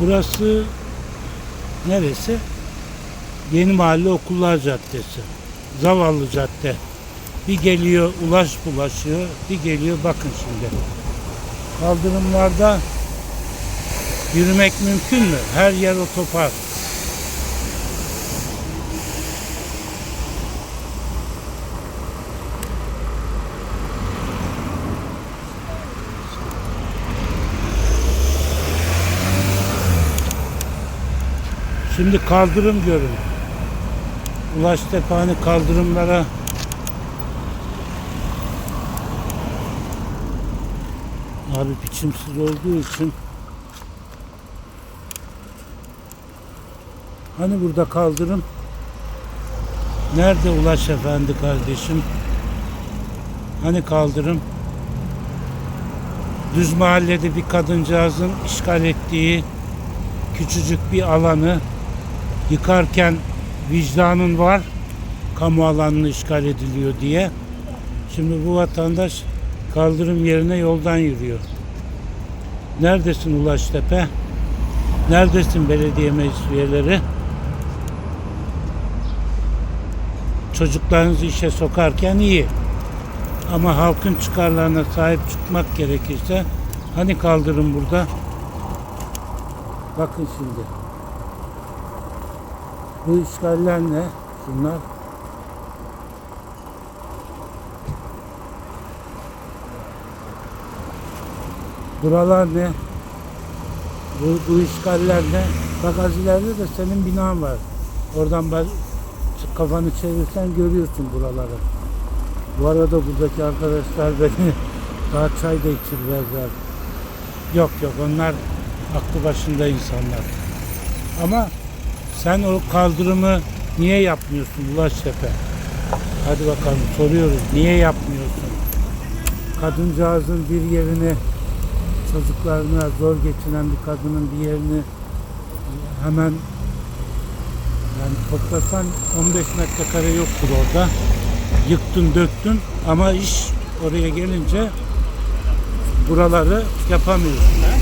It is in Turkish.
Burası neresi? Yeni Mahalle Okullar Caddesi. Zavallı cadde. Bir geliyor ulaş bulaşıyor, bir geliyor bakın şimdi. Kaldırımlarda yürümek mümkün mü? Her yer otopark. Şimdi kaldırım görün. Ulaştepe hani kaldırımlara Abi biçimsiz olduğu için Hani burada kaldırım? Nerede Ulaş Efendi kardeşim? Hani kaldırım? Düz mahallede bir kadıncağızın işgal ettiği küçücük bir alanı yıkarken vicdanın var kamu alanını işgal ediliyor diye. Şimdi bu vatandaş kaldırım yerine yoldan yürüyor. Neredesin Ulaştepe? Neredesin belediye meclis üyeleri? Çocuklarınızı işe sokarken iyi. Ama halkın çıkarlarına sahip çıkmak gerekirse hani kaldırım burada? Bakın şimdi. Bu işgaller ne? Şunlar. Buralar ne? Bu, bu işgaller ne? Bak az ileride de senin binan var. Oradan bak, kafanı çevirsen görüyorsun buraları. Bu arada buradaki arkadaşlar beni daha çay da içirmezler. Yok yok onlar aklı başında insanlar. Ama sen o kaldırımı niye yapmıyorsun Ulaştepe? Hadi bakalım soruyoruz. Niye yapmıyorsun? Kadıncağızın bir yerini çocuklarına zor geçinen bir kadının bir yerini hemen yani toplasan 15 metrekare yoktur orada. Yıktın döktün ama iş oraya gelince buraları yapamıyorsun.